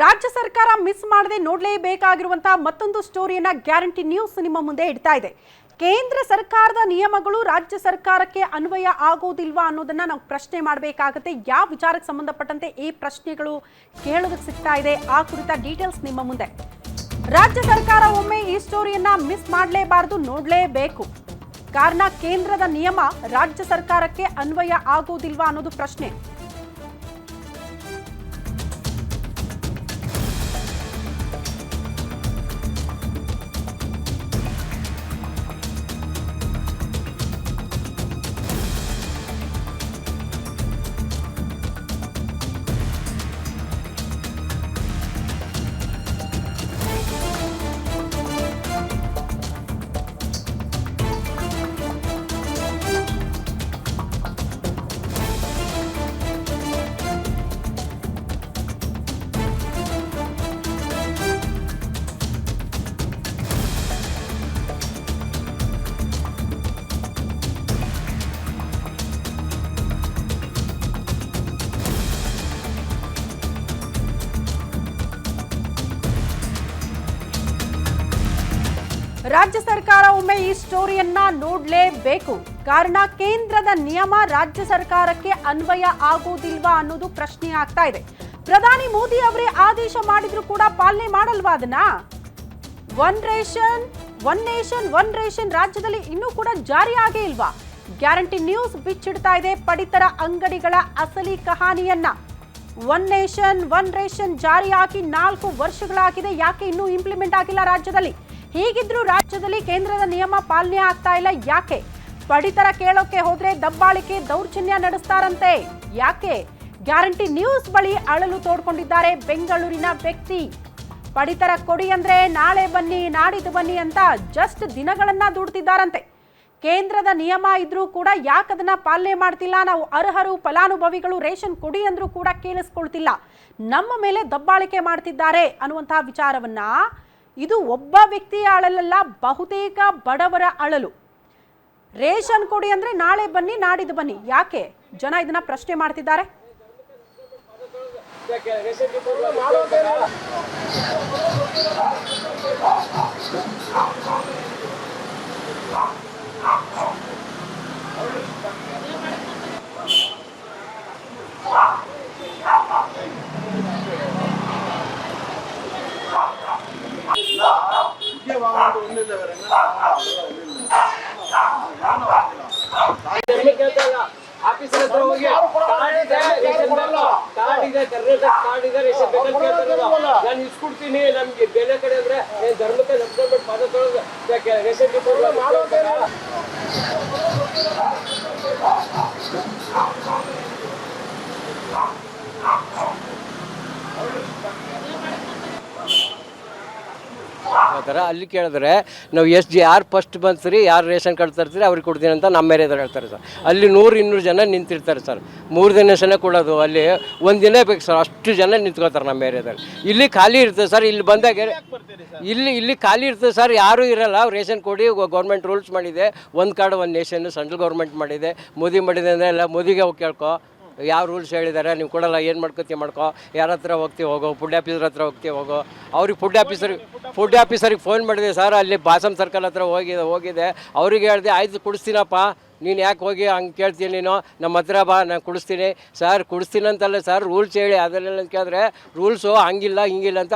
ರಾಜ್ಯ ಸರ್ಕಾರ ಮಿಸ್ ಮಾಡದೆ ನೋಡಲೇಬೇಕಾಗಿರುವಂತಹ ಮತ್ತೊಂದು ಸ್ಟೋರಿಯನ್ನ ಗ್ಯಾರಂಟಿ ನ್ಯೂಸ್ ನಿಮ್ಮ ಮುಂದೆ ಇಡ್ತಾ ಇದೆ. ಕೇಂದ್ರ ಸರ್ಕಾರದ ನಿಯಮಗಳು ರಾಜ್ಯ ಸರ್ಕಾರಕ್ಕೆ ಅನ್ವಯ ಆಗೋದಿಲ್ವಾ ಅನ್ನೋದನ್ನ ನಾವು ಪ್ರಶ್ನೆ ಮಾಡಬೇಕಾಗುತ್ತೆ. ಯಾವ ವಿಚಾರಕ್ಕೆ ಸಂಬಂಧಪಟ್ಟಂತೆ ಈ ಪ್ರಶ್ನೆಗಳು ಕೇಳೋದಕ್ಕೆ ಸಿಗ್ತಾ ಇದೆ. ಆ ಕುರಿತ ಡೀಟೇಲ್ಸ್ ನಿಮ್ಮ ಮುಂದೆ. ರಾಜ್ಯ ಸರ್ಕಾರ ಒಮ್ಮೆ ಈ ಸ್ಟೋರಿಯನ್ನ ಮಿಸ್ ಮಾಡಲೇಬಾರದು, ನೋಡಲೇಬೇಕು. ಕಾರಣ ಕೇಂದ್ರದ ನಿಯಮ ರಾಜ್ಯ ಸರ್ಕಾರಕ್ಕೆ ಅನ್ವಯ ಆಗೋದಿಲ್ವಾ ಅನ್ನೋದು ಪ್ರಶ್ನೆ. ರಾಜ್ಯ ಸರ್ಕಾರ ಒಮ್ಮೆ ಈ ಸ್ಟೋರಿಯನ್ನ ನೋಡಲೇಬೇಕು. ಕಾರಣ ಕೇಂದ್ರದ ನಿಯಮ ರಾಜ್ಯ ಸರ್ಕಾರಕ್ಕೆ ಅನ್ವಯ ಆಗೋದಿಲ್ವಾ ಅನ್ನೋದು ಪ್ರಶ್ನೆ ಆಗ್ತಾ ಇದೆ. ಪ್ರಧಾನಿ ಮೋದಿ ಅವರೇ ಆದೇಶ ಮಾಡಿದ್ರು ಕೂಡ ಪಾಲನೆ ಮಾಡಲ್ವಾ ಅದನ್ನ? One ration, one nation, one ration ರಾಜ್ಯದಲ್ಲಿ ಇನ್ನೂ ಕೂಡ ಜಾರಿ ಆಗೇ ಇಲ್ವಾ? ಗ್ಯಾರಂಟಿ ನ್ಯೂಸ್ ಬಿಚ್ಚಿಡ್ತಾ ಇದೆ ಪಡಿತರ ಅಂಗಡಿಗಳ ಅಸಲಿ ಕಹಾನಿಯನ್ನ. ಒನ್ ನೇಷನ್, ಒನ್ ರೇಷನ್ ಜಾರಿಯಾಗಿ ನಾಲ್ಕು ವರ್ಷಗಳಾಗಿದೆ. ಯಾಕೆ ಇನ್ನೂ ಇಂಪ್ಲಿಮೆಂಟ್ ಆಗಿಲ್ಲ ರಾಜ್ಯದಲ್ಲಿ? ಹೀಗಿದ್ರೂ ರಾಜ್ಯದಲ್ಲಿ ಕೇಂದ್ರದ ನಿಯಮ ಪಾಲನೆ ಆಗ್ತಾ ಇಲ್ಲ. ಯಾಕೆ? ಪಡಿತರ ಕೇಳೋಕೆ ಹೋದ್ರೆ ದಬ್ಬಾಳಿಕೆ ದೌರ್ಜನ್ಯ ನಡೆಸ್ತಾರಂತೆ. ಯಾಕೆ? ಗ್ಯಾರಂಟಿ ನ್ಯೂಸ್ ಬಳಿ ಅಳಲು ತೋಡ್ಕೊಂಡಿದ್ದಾರೆ ಬೆಂಗಳೂರಿನ ವ್ಯಕ್ತಿ. ಪಡಿತರ ಕೊಡಿ ಅಂದ್ರೆ ನಾಳೆ ಬನ್ನಿ, ನಾಡಿದ್ದು ಬನ್ನಿ ಅಂತ ಜಸ್ಟ್ ದಿನಗಳನ್ನ ದುಡ್ತಿದ್ದಾರಂತೆ. ಕೇಂದ್ರದ ನಿಯಮ ಇದ್ರೂ ಕೂಡ ಯಾಕದನ್ನ ಪಾಲನೆ ಮಾಡ್ತಿಲ್ಲ? ನಾವು ಅರ್ಹರು, ಫಲಾನುಭವಿಗಳು, ರೇಷನ್ ಕೊಡಿ ಅಂದ್ರೂ ಕೂಡ ಕೇಳಿಸ್ಕೊಳ್ತಿಲ್ಲ. ನಮ್ಮ ಮೇಲೆ ದಬ್ಬಾಳಿಕೆ ಮಾಡ್ತಿದ್ದಾರೆ ಅನ್ನುವಂತಹ ವಿಚಾರವನ್ನ ಇದು ಒಬ್ಬ ವ್ಯಕ್ತಿಯ ಅಳಲಲ್ಲ, ಬಹುತೇಕ ಬಡವರ ಅಳಲು. ರೇಷನ್ ಕೊಡಿ ಅಂದ್ರೆ ನಾಳೆ ಬನ್ನಿ, ನಾಡಿದ್ದು ಬನ್ನಿ. ಯಾಕೆ? ಜನ ಇದನ್ನ ಪ್ರಶ್ನೆ ಮಾಡ್ತಿದ್ದಾರೆ. ಆಫೀಸರ್ ಹತ್ರ ಹೋಗಿ ಕಾರ್ಡ್ ಇದೆ ರೇಷನ್. ಕಾರ್ಡ್ ಇದೆ ಕರ್ನಾಟಕ ಕಾರ್ಡ್ ಇದೆ ರೇಷನ್ ಬೇಕಂತ ಕೇಳ್ತಾರಲ್ಲ ನಾನು ಇಸ್ಕೊಡ್ತೀನಿ ನಮ್ಗೆ ಬೇರೆ ಕಡೆ ಅಂದ್ರೆ ಏನ್ ಧರ್ಮಕ್ಕೆ ನಡ್ಕೊಂಡ್ಬಿಟ್ಟು ಪಾದ ತೊಳೆದು ಯಾಕೆ ರೇಷನ್ ಡಿಪೋ ಥರ ಅಲ್ಲಿ ಕೇಳಿದ್ರೆ ನಾವು ಎಷ್ಟು ಯಾರು ಫಸ್ಟ್ ಬಂತೀರಿ ಯಾರು ರೇಷನ್ ಕಾರ್ಡ್ ತರ್ತೀರಿ ಅವ್ರಿಗೆ ಕೊಡ್ತೀನಿ ಅಂತ ನಮ್ಮ ಏರಿಯಾದಲ್ಲಿ ಹೇಳ್ತಾರೆ ಸರ್. ಅಲ್ಲಿ ನೂರು ಇನ್ನೂರು ಜನ ನಿಂತಿರ್ತಾರೆ ಸರ್. ಮೂರು ದಿನ ಕೊಡೋದು ಅಲ್ಲಿ ಒಂದು ದಿನ ಬೇಕು ಸರ್ ಅಷ್ಟು ಜನ ನಿಂತ್ಕೋತಾರೆ ನಮ್ಮ ಏರಿಯಾದಲ್ಲಿ. ಇಲ್ಲಿ ಖಾಲಿ ಇರ್ತದೆ ಸರ್ ಇಲ್ಲಿ ಬಂದಾಗ ಇಲ್ಲಿ ಇಲ್ಲಿ ಖಾಲಿ ಇರ್ತದೆ ಸರ್ ಯಾರೂ ಇರಲ್ಲ. ರೇಷನ್ ಕೊಡಿ ಗೌರ್ಮೆಂಟ್ ರೂಲ್ಸ್ ಮಾಡಿದೆ. ಒಂದು ಕಾರ್ಡ್ ಒಂದು ನೇಷನ್ ಸೆಂಟ್ರಲ್ ಗೌರ್ಮೆಂಟ್ ಮಾಡಿದೆ. ಮೋದಿ ಮಾಡಿದೆ ಅಂದರೆ ಎಲ್ಲ ಮೋದಿಗೆ ಹೋಗಿ ಕೇಳ್ಕೊ. ಯಾವ ರೂಲ್ಸ್ ಹೇಳಿದ್ದಾರೆ ನೀವು ಕೊಡಲ್ಲ ಏನು ಮಾಡ್ಕೋತಿ ಮಾಡ್ಕೋ. ಯಾರ ಹತ್ರ ಹೋಗ್ತೀವಿ ಹೋಗೋ ಫುಡ್ ಆಫೀಸರ್ ಹತ್ರ ಹೋಗ್ತೀವಿ ಹೋಗೋ. ಅವ್ರಿಗೆ ಫುಡ್ ಆಫೀಸರ್ ಫುಡ್ ಆಫೀಸರಿಗೆ ಫೋನ್ ಮಾಡಿದೆ ಸರ್ ಅಲ್ಲಿ ಬಾಸಮ್ ಸರ್ಕಲ್ ಹತ್ರ ಹೋಗಿದೆ ಹೋಗಿದೆ. ಅವ್ರಿಗೆ ಹೇಳಿದೆ ಆಯ್ತು ಕುಡಿಸ್ತೀನಪ್ಪ. ನೀನು ಯಾಕೆ ಹೋಗಿ ಹಂಗೆ ಕೇಳ್ತೀನಿ ನೀನು? ನಮ್ಮ ಹತ್ರ ಬಾ ನಾನು ಕುಡಿಸ್ತೀನಿ. ಸರ್ ಕುಡಿಸ್ತೀನಿ ಅಂತಲ್ಲ ಸರ್ ರೂಲ್ಸ್ ಹೇಳಿ. ಅದನ್ನೆಲ್ಲ ಕೇಳಿದ್ರೆ ರೂಲ್ಸು ಹಂಗಿಲ್ಲ ಹಿಂಗಿಲ್ಲ ಅಂತ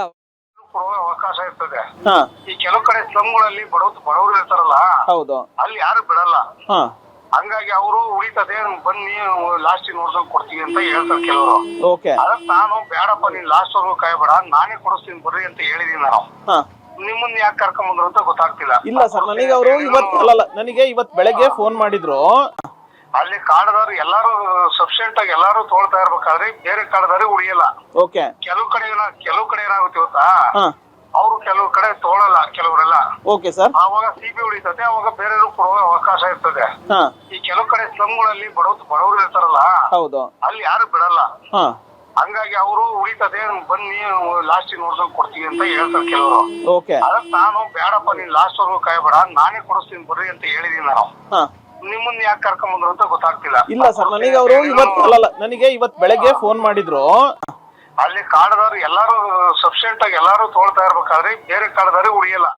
ಅವಕಾಶ ಇರ್ತದೆ. ಹಾ. ಈ ಕೆಲವು ಕಡೆ ಸ್ಲಮ್ಗಳಲ್ಲಿ ಬಡವರು ಬಡವರು ಇರ್ತಾರಲ್ಲ ಹೌದು. ಅಲ್ಲಿ ಯಾರು ಬಿಡಲ್ಲ. ಹಾ. ಹಂಗಾಗಿ ಅವರು ಉಳಿತದೆ ಬನ್ನಿ ಲಾಸ್ಟ್ ನೋಡ್ಕೊಂಡು ಕೊಡ್ತೀವಿ ಅಂತ ಹೇಳ್ತಾರೆ ಕೆಲವರು. ಓಕೆ ಅದಕ್ಕೆ ನಾನು ಬೇಡಪ್ಪ ನೀನ್ ಲಾಸ್ಟ್ ವರ್ಗು ಕಾಯ್ಬೇಡ ನಾನೇ ಕೊಡಿಸ್ತೀನಿ ಬರ್ರಿ ಅಂತ ಹೇಳಿದೀನಿ ನಾನು. ಹಾ. ನಿಮ್ಮನ್ನ ಯಾಕೆ ಕರ್ಕೊಂಡ್ ಬಂದ್ರು ಅಂತ ಗೊತ್ತಾಗ್ತಿಲ್ಲ. ಇಲ್ಲ ಸರ್ ನನಗೆ ಅವರು ಇವತ್ತು ಅಲ್ಲಲ್ಲ ನನಗೆ ಇವತ್ತು ಬೆಳಗ್ಗೆ ಫೋನ್ ಮಾಡಿದ್ರು. ಅಲ್ಲಿ ಕಾಡದವ್ರು ಎಲ್ಲಾರು ಸಬ್ಸೆಂಟ್ ಆಗಿ ಎಲ್ಲಾರು ತೊಳ್ತಾ ಇರ್ಬೇಕಾದ್ರೆ ಬೇರೆ ಕಾಡದವ್ರಿಗೆ ಉಳಿಯಲ್ಲ. ಓಕೆ ಕೆಲವು ಕಡೆ ಏನ ಕೆಲವು ಕಡೆ ಏನಾಗುತ್ತೆ ಗೊತ್ತಾ? ಅವರು ಕೆಲವು ಕಡೆ ತಗೊಳಲ್ಲ ಕೆಲವರೆಲ್ಲ. ಓಕೆ ಸರ್ ಆವಾಗ ಸಿಬಿ ಉಳಿತದೆ ಅವಾಗ ಬೇರೆಯವರು ಕೊಡುವ ಅವಕಾಶ ಇರ್ತದೆ. ಹಾ. ಈ ಕೆಲವು ಕಡೆ ಸ್ಲಮ್ಗಳಲ್ಲಿ ಬಡವರು ಬಡವರು ಇರ್ತಾರಲ್ಲ ಹೌದು. ಅಲ್ಲಿ ಯಾರು ಬಿಡಲ್ಲ. ಹಾ. ಹಂಗಾಗಿ ಅವರು ಉಳಿತದೆ ಬನ್ನಿ ಲಾಸ್ಟ್ ನೋಡ್ಕೊಂಡು ಕೊಡ್ತೀವಿ ಅಂತ ಹೇಳ್ತಾರೆ ಕೆಲವರು. ಓಕೆ ಅದಕ್ಕೆ ನಾನು ಬೇಡಪ್ಪ ನೀನ್ ಲಾಸ್ಟ್ ವರ್ಗು ಕಾಯ್ಬೇಡ ನಾನೇ ಕೊಡಿಸ್ತೀನಿ ಬರ್ರಿ ಅಂತ ಹೇಳಿದೀನಿ ನಾನು. ಹಾ. ನಿಮ್ಮನ್ನ ಯಾಕೆ ಕರ್ಕೊಂಡ್ ಬಂದ್ರು ಅಂತ ಗೊತ್ತಾಗ್ತಿಲ್ಲ. ಇಲ್ಲ ಸರ್ ನನಗೆ ಅವರು ಇವತ್ತು ಅಲ್ಲಲ್ಲ ನನಗೆ ಇವತ್ತು ಬೆಳಗ್ಗೆ ಫೋನ್ ಮಾಡಿದ್ರು. ಅಲ್ಲಿ ಕಾಡದವ್ರು ಎಲ್ಲಾರು ಸಫಿಶಿಯಂಟ್ ಆಗಿ ಎಲ್ಲಾರು ತೋಳ್ತಾ ಇರ್ಬೇಕಾದ್ರೆ ಬೇರೆ ಕಾರ್ಡ್ದವ್ರಿಗೆ ಉಳಿಯಲ್ಲ.